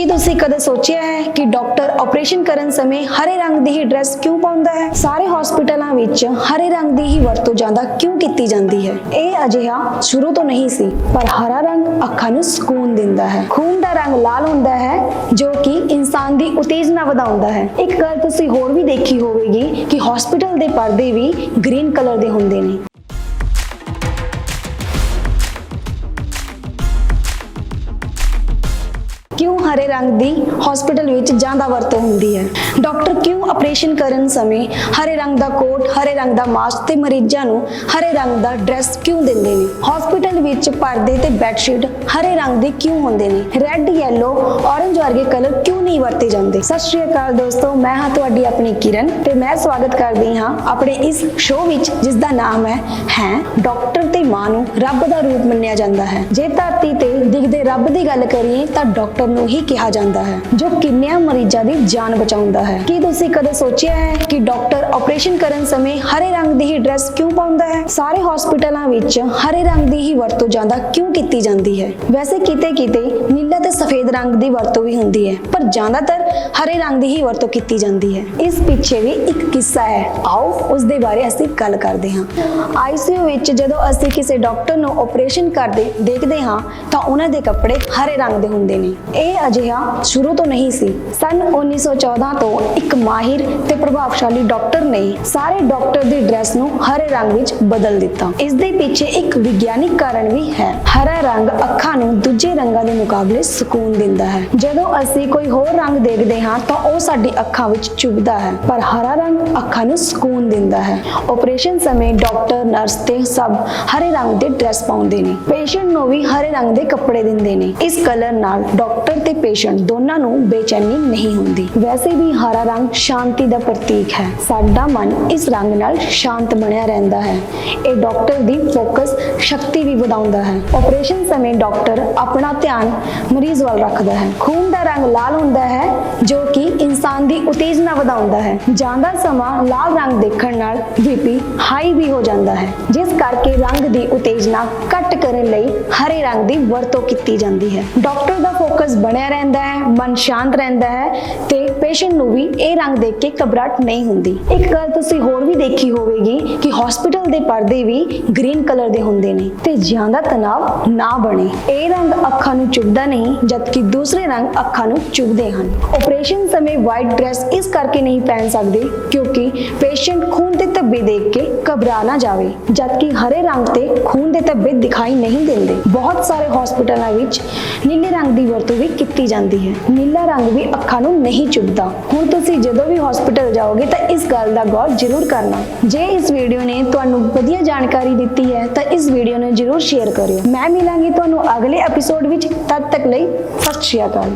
ਕੀ ਤੁਸੀਂ ਕਦੇ ਸੋਚਿਆ ਹੈ ਕਿ ਡਾਕਟਰ ਆਪਰੇਸ਼ਨ ਕਰਨ ਸਮੇਂ ਹਰੇ ਰੰਗ ਦੀ ਹੀ ਡਰੈਸ ਕਿਉਂ ਪਾਉਂਦਾ ਹੈ? ਸਾਰੇ ਹਸਪਤਾਲਾਂ ਵਿੱਚ ਹਰੇ ਰੰਗ ਦੀ ਹੀ ਵਰਤੋਂ ਜ਼ਿਆਦਾ ਕਿਉਂ ਕੀਤੀ ਜਾਂਦੀ ਹੈ? ਇਹ ਅਜਿਹਾ ਸ਼ੁਰੂ ਤੋਂ ਨਹੀਂ ਸੀ, ਪਰ ਹਰਾ ਰੰਗ ਅੱਖਾਂ ਨੂੰ ਸਕੂਨ ਦਿੰਦਾ ਹੈ। ਖੂਨ ਦਾ ਰੰਗ ਲਾਲ ਹੁੰਦਾ ਹੈ, ਜੋ ਕਿ ਇਨਸਾਨ ਦੀ ਉਤੇਜਨਾ ਵਧਾਉਂਦਾ ਹੈ। ਇੱਕ ਗੱਲ ਤੁਸੀਂ ਹੋਰ ਵੀ ਦੇਖੀ ਹੋਵੇਗੀ ਕਿ ਹਸਪੀਟਲ ਦੇ ਪਰਦੇ ਵੀ ਗ੍ਰੀਨ ਕਲਰ ਦੇ ਹੁੰਦੇ ਨੇ। ਹਰੇ ਰੰਗ ਦੀ ਹਸਪੀਟਲ ਵਿੱਚ ਜਾਂਦਾ ਵਰਤੋਂ ਹੁੰਦੀ ਹੈ। ਡਾਕਟਰ ਕਿਉਂ ਆਪਰੇਸ਼ਨ ਕਰਨ ਸਮੇਂ ਹਰੇ ਰੰਗ ਦਾ ਕੋਟ, ਹਰੇ ਰੰਗ ਦਾ ਮਾਸਕ ਤੇ ਮਰੀਜ਼ਾਂ ਨੂੰ ਹਰੇ ਰੰਗ ਦਾ ਡਰੈਸ ਕਿਉਂ ਦਿੰਦੇ ਨੇ? ਹਸਪੀਟਲ ਵਿੱਚ ਪਰਦੇ ਤੇ ਬੈੱਡਸ਼ੀਟ ਹਰੇ ਰੰਗ ਦੇ ਕਿਉਂ ਹੁੰਦੇ ਨੇ? ਰੈੱਡ ਯੈਲੋ ਔਰੰਜ ਵਰਗੇ ਕਲਰ ਕਿਉਂ ਨਹੀਂ ਵਰਤੇ ਜਾਂਦੇ? ਸਤਿ ਸ਼੍ਰੀ ਅਕਾਲ ਦੋਸਤੋ, ਮੈਂ ਹਾਂ ਤੁਹਾਡੀ ਆਪਣੀ ਕਿਰਨ ਤੇ ਮੈਂ ਸਵਾਗਤ ਕਰਦੀ ਹਾਂ ਆਪਣੇ ਇਸ ਸ਼ੋਅ ਵਿੱਚ, ਜਿਸ ਦਾ ਨਾਮ ਹੈ ਹੈ ਡਾਕਟਰ ਤੇ ਮਾਂ ਨੂੰ ਰੱਬ ਦਾ ਰੂਪ ਮੰਨਿਆ ਜਾਂਦਾ ਹੈ। ਜੇ ਧਰਤੀ ਤੇ ਦਿਖਦੇ ਰੱਬ ਦੀ ਗੱਲ ਕਰੀਏ ਤਾਂ ਡਾਕਟਰ ਨੂੰ ਹੀ ਕਿਹਾ ਜਾਂਦਾ ਹੈ, ਜੋ ਕਿੰਨਿਆਂ ਮਰੀਜ਼ਾਂ ਦੀ ਜਾਨ ਬਚਾਉਂਦਾ ਹੈ। ਕੀ ਤੁਸੀਂ ਕਦੇ ਸੋਚਿਆ ਹੈ ਕਿ ਡਾਕਟਰ ਆਪਰੇਸ਼ਨ ਕਰਨ ਸਮੇਂ ਹਰੇ ਰੰਗ ਦੀ ਹੀ ਡਰੈਸ ਕਿਉਂ ਪਾਉਂਦਾ ਹੈ? ਸਾਰੇ ਹਸਪਤਾਲਾਂ ਵਿੱਚ ਹਰੇ ਰੰਗ ਦੀ ਹੀ ਵਰਤੋਂ ਜ਼ਿਆਦਾ ਕਿਉਂ ਕੀਤੀ ਜਾਂਦੀ ਹੈ? ਵੈਸੇ ਕਿਤੇ ਕਿਤੇ ਨੀਲਾ ਤੇ ਸਫੇਦ ਰੰਗ ਦੀ ਵਰਤੋਂ ਵੀ ਹੁੰਦੀ ਹੈ, ਪਰ ਜ਼ਿਆਦਾਤਰ ਹਰੇ ਰੰਗ ਦੀ ਹੀ ਵਰਤੋਂ ਕੀਤੀ ਜਾਂਦੀ ਹੈ। ਇਸ ਪਿੱਛੇ ਵੀ ਇੱਕ ਕਿੱਸਾ ਹੈ। ਆਓ ਉਸ ਦੇ ਬਾਰੇ ਅਸੀਂ ਗੱਲ ਕਰਦੇ ਹਾਂ। ਆਈਸੀਯੂ ਵਿੱਚ ਜਦੋਂ ਅਸੀਂ ਕਿਸੇ ਡਾਕਟਰ ਨੂੰ ਆਪਰੇਸ਼ਨ ਕਰਦੇ ਦੇਖਦੇ ਹਾਂ, ਤਾਂ ਉਹਨਾਂ ਦੇ ਕੱਪੜੇ ਹਰੇ ਰੰਗ ਦੇ ਹੁੰਦੇ ਨੇ। ਇਹ ਅਜਿਹਾ ਸ਼ੁਰੂ ਤੋਂ ਨਹੀਂ ਸੀ। ਸਨ 1914 ਤੋਂ ਇੱਕ ਮਾਹਿਰ ਤੇ ਪ੍ਰਭਾਵਸ਼ਾਲੀ ਡਾਕਟਰ ਨੇ ਸਾਰੇ ਡਾਕਟਰ ਦੀ ਡਰੈਸ ਨੂੰ ਹਰੇ ਰੰਗ ਵਿੱਚ ਬਦਲ ਦਿੱਤਾ। ਇਸ ਦੇ ਪਿੱਛੇ ਇੱਕ ਵਿਗਿਆਨਿਕ ਕਾਰਨ ਵੀ ਹੈ। ਹਰਾ ਰੰਗ ਅੱਖਾਂ ਨੂੰ ਦੂਜੇ ਰੰਗਾਂ ਦੇ ਮੁਕਾਬਲੇ ਸਕੂਨ ਦਿੰਦਾ ਹੈ। ਜਦੋਂ ਅਸੀਂ ਕੋਈ ਹੋਰ ਰੰਗ ਦੇਖਦੇ ਹਾਂ ਤਾਂ ਉਹ ਸਾਡੀ ਅੱਖਾਂ ਵਿੱਚ ਚੁਭਦਾ ਹੈ। ਪਰ ਹਰਾ ਰੰਗ ਅੱਖਾਂ ਨੂੰ ਸਕੂਨ ਦਿੰਦਾ ਹੈ। ਆਪਰੇਸ਼ਨ ਸਮੇਂ ਡਾਕਟਰ, ਨਰਸ ਤੇ ਸਭ ਹਰੇ ਰੰਗ ਦੇ ਡਰੈਸ ਪਾਉਂਦੇ ਨੇ। ਪੇਸ਼ੈਂਟ ਨੂੰ ਵੀ ਹਰੇ ਰੰਗ ਦੇ ਕੱਪੜੇ ਦਿੰਦੇ ਨੇ। ਇਸ ਕਲਰ ਨਾਲ ਡਾਕਟਰ ਤੇ ਪੇਸ਼ੈਂਟ ਦੋਨਾਂ ਨੂੰ ਬੇਚੈਨੀ ਨਹੀਂ ਹੁੰਦੀ। ਵੈਸੇ ਵੀ ਹਰਾ ਰੰਗ ਸ਼ਾਂਤੀ ਦਾ ਪ੍ਰਤੀਕ ਹੈ। ਸਾਡਾ ਮਨ ਇਸ ਰੰਗ ਨਾਲ ਸ਼ਾਂਤ ਬਣਿਆ ਰਹਿੰਦਾ ਹੈ। ਇਹ ਡਾਕਟਰ ਦੀ ਫੋਕਸ ਸ਼ਕਤੀ ਵੀ ਵਧਾਉਂਦਾ ਹੈ। ਆਪਰੇਸ਼ਨ ਸਮੇਂ ਡਾਕਟਰ ਆਪਣਾ ਧਿਆਨ ਮਰੀਜ਼ ਵੱਲ ਰੱਖਦਾ ਹੈ। ਖੂਨ ਦਾ ਰੰਗ ਲਾਲ ਹੁੰਦਾ ਹੈ, ਜੋ ਕਿ ਇਨਸਾਨ ਦੀ ਉਤੇਜਨਾ ਵਧਾਉਂਦਾ ਹੈ। ਜਾਂਦਾ ਸਮਾਂ ਲਾਲ ਰੰਗ ਦੇਖਣ ਨਾਲ ਬੀਪੀ ਹਾਈ ਵੀ ਹੋ ਜਾਂਦਾ ਹੈ, ਜਿਸ ਕਰਕੇ ਰੰਗ ਦੀ ਉਤੇਜਨਾ ਘੱਟ ਕਰਨ ਲਈ ਹਰੇ ਰੰਗ ਦੀ ਵਰਤੋਂ ਕੀਤੀ ਜਾਂਦੀ ਹੈ। ਡਾਕਟਰ ਦਾ ਫੋਕਸ ਬਣਿਆ ਰਹਿੰਦਾ ਹੈ, ਮਨ ਸ਼ਾਂਤ ਰਹਿੰਦਾ ਹੈ ਤੇ ਪੇਸ਼ੈਂਟ ਨੂੰ ਵੀ ਇਹ ਰੰਗ ਦੇਖ ਕੇ ਘਬਰਾਹਟ ਨਹੀਂ ਹੁੰਦੀ। ਇੱਕ ਗੱਲ ਤੁਸੀਂ ਹੋਰ ਵੀ ਦੇਖੀ ਹੋਵੇਗੀ ਕਿ ਹਸਪੀਟਲ ਦੇ ਪਰਦੇ ਵੀ ਗ੍ਰੀਨ ਕਲਰ ਦੇ ਹੁੰਦੇ ਨੇ ਤੇ ਜ਼ਿਆਦਾ ਤਣਾਅ ਨਾ ਬਣੇ। ਇਹ ਰੰਗ ਅੱਖਾਂ ਨੂੰ ਚੁਭਦਾ ਨਹੀਂ, ਜਦਕਿ ਦੂਸਰੇ ਰੰਗ ਅੱਖਾਂ ਨੂੰ ਚੁਭਦੇ ਹਨ। ਆਪਰੇਸ਼ਨ ਸਮੇਂ ਵਾਈਟ ਡਰੈਸ ਇਸ ਕਰਕੇ ਨਹੀਂ ਪਹਿਨ ਸਕਦੇ ਕਿਉਂਕਿ ਪੇਸ਼ੈਂਟ ਖੂਨ ਦੇ ਧੱਬੇ ਦੇਖ ਕੇ ਘਬਰਾ ਨਾ ਜਾਵੇ, ਜਦਕਿ ਹਰੇ ਰੰਗ ਤੇ ਖੂਨ ਦੇ ਧੱਬੇ ਦਿਖਾਈ ਨਹੀਂ ਦਿੰਦੇ। ਬਹੁਤ ਸਾਰੇ ਹਸਪਤਾਲਾਂ ਵਿੱਚ ਨੀਲੇ ਰੰਗ ਦੀ ਵਰਤੋਂ ਵੀ ਕੀਤੀ ਜਾਂਦੀ ਹੈ। ਨੀਲਾ ਰੰਗ ਵੀ ਅੱਖਾਂ ਨੂੰ ਨਹੀਂ ਚੁਭਦਾ। ਹੁਣ ਤੁਸੀਂ ਜਦੋਂ ਵੀ ਹਸਪਤਾਲ ਜਾਓਗੇ ਤਾਂ ਇਸ ਗੱਲ ਦਾ ਗੌਰ ਜ਼ਰੂਰ ਕਰਨਾ। ਜੇ ਇਸ ਵੀਡੀਓ ਨੇ ਤੁਹਾਨੂੰ ਵਧੀਆ ਜਾਣਕਾਰੀ ਦਿੱਤੀ ਹੈ, ਤਾਂ ਇਸ ਵੀਡੀਓ ਨੂੰ ਜ਼ਰੂਰ ਸ਼ੇਅਰ ਕਰਿਓ। ਮੈਂ ਮਿਲਾਂਗੀ ਤੁਹਾਨੂੰ ਅਗਲੇ ਐਪੀਸੋਡ ਵਿੱਚ। ਤਦ ਤੱਕ ਲਈ ਸਤਿ ਸ਼੍ਰੀ ਅਕਾਲ।